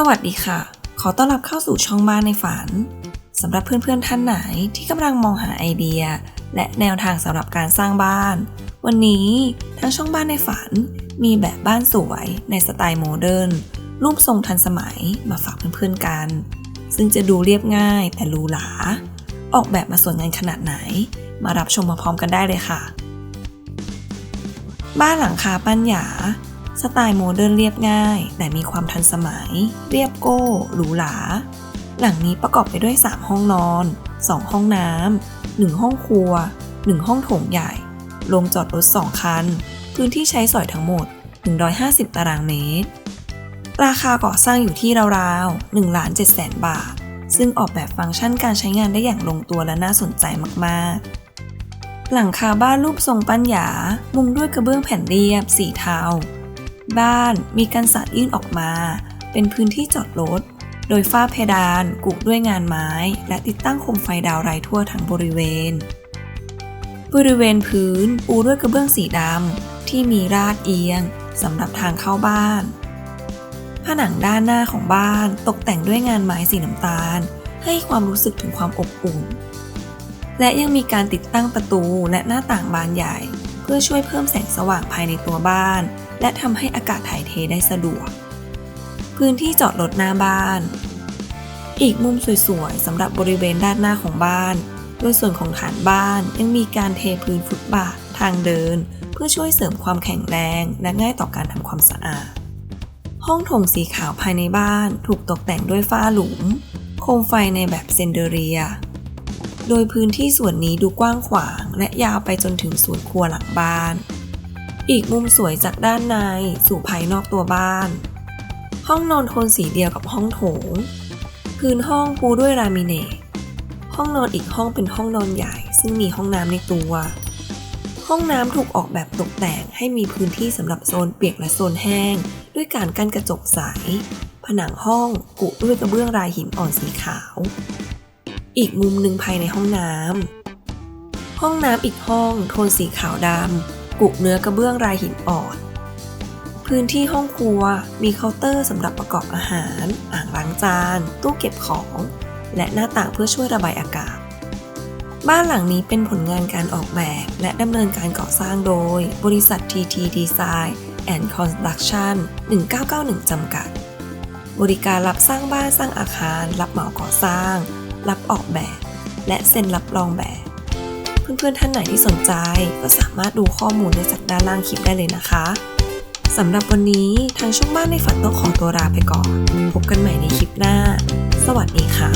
สวัสดีค่ะ ขอต้อนรับเข้าสู่ช่องบ้านในฝันสำหรับเพื่อนๆท่านไหนที่กำลังมองหาไอเดีย และแนวทางสำหรับการสร้างบ้าน วันนี้ทางช่องบ้านในฝัน มีแบบบ้านสวยในสไตล์โมเดิร์นรูปทรงทันสมัยมาฝากเพื่อนๆกัน ซึ่งจะดูเรียบง่ายแต่หรูหราออกแบบมาสวยงามขนาดไหน มารับชมมาพร้อมกันได้เลยค่ะ บ้านหลังคาปั้นหยา สไตล์โมเดิร์นเรียบง่าย แต่มีความทันสมัย เรียบโก้หรูหรา หลังนี้ประกอบไปด้วย 3 ห้องนอน 2 ห้องน้ำ 1 ห้องครัว 1 ห้องโถงใหญ่โรงจอดรถ 2 คัน พื้นที่ใช้สอยทั้งหมด 150 ตารางเมตร ราคาก่อสร้างอยู่ที่ราวๆ1ล้าน7แสนบาท ซึ่งออกแบบฟังก์ชันการใช้งานได้อย่างลงตัวและน่าสนใจมากๆหลังคาบ้านรูปทรงปั้นหยามุงด้วยกระเบื้องแผ่นเรียบ สีเทา บ้านมีการสาดยื่นออกมา เป็นพื้นที่จอดรถ โดยฝ้าเพดานกุด้วยงานไม้ และติดตั้งโคมไฟดาวไรทั่วทั้งบริเวณ บริเวณพื้นปูด้วยกระเบื้องสีดำที่มีราดเอียงสำหรับทางเข้าบ้าน ผนังด้านหน้าของบ้านตกแต่งด้วยงานไม้สีน้ำตาล ให้ความรู้สึกถึงความอบอุ่น และยังมีการติดตั้งประตูและหน้าต่างบานใหญ่ เพื่อช่วยเพิ่มแสงสว่างภายในตัวบ้าน และทำให้อากาศถ่ายเทได้สะดวก พื้นที่จอดรถหน้าบ้าน อีกมุมสวยๆสำหรับบริเวณด้านหน้าของบ้าน โดยส่วนของฐานบ้านยังมีการเทพื้นฟุตบาททางเดิน เพื่อช่วยเสริมความแข็งแรงและง่ายต่อการทำความสะอาด ห้องโถงสีขาวภายในบ้านถูกตกแต่งด้วยฝ้าหลุม โคมไฟในแบบเซนเดเรียโดยพื้นที่ส่วนนี้ดูกว้างขวางและยาวไปจนถึงสวนครัวหลังบ้าน อีกมุมสวยจากด้านในสู่ภายนอกตัวบ้าน ห้องนอนโทนสีเดียวกับห้องโถง พื้นห้องปูด้วยลามิเนตห้องนอนอีกห้องเป็นห้องนอนใหญ่ ซึ่งมีห้องน้ำในตัว ห้องน้ำถูกออกแบบตกแต่งให้มีพื้นที่สำหรับโซนเปียกและโซนแห้ง ด้วยการกั้นกระจกใส ผนังห้องกุด้วยกระเบื้องลายหินอ่อนสีขาว อีกมุมหนึ่งภายในห้องน้ำห้องน้ำอีกห้องโทนสีขาวดำ กุเนื้อกระเบื้องลายหินอ่อน พื้นที่ห้องครัวมีเคาน์เตอร์สำหรับประกอบอาหาร อ่างล้างจาน ตู้เก็บของ และหน้าต่างเพื่อช่วยระบายอากาศ บ้านหลังนี้เป็นผลงานการออกแบบ และดำเนินการก่อสร้างโดย บริษัท TT Design and Construction 1991 จำกัด บริการรับสร้างบ้านสร้างอาคาร รับเหมาก่อสร้าง รับออกแบบ และเซ็นรับรองแบบ เพื่อนๆท่านไหนที่สนใจ ก็สามารถดูข้อมูลได้จากด้านล่างคลิปได้เลยนะคะสำหรับวันนี้ทางช่องบ้านในฝันต้องขอตัวลาไปก่อน พบกันใหม่ในคลิปหน้า สวัสดีค่ะ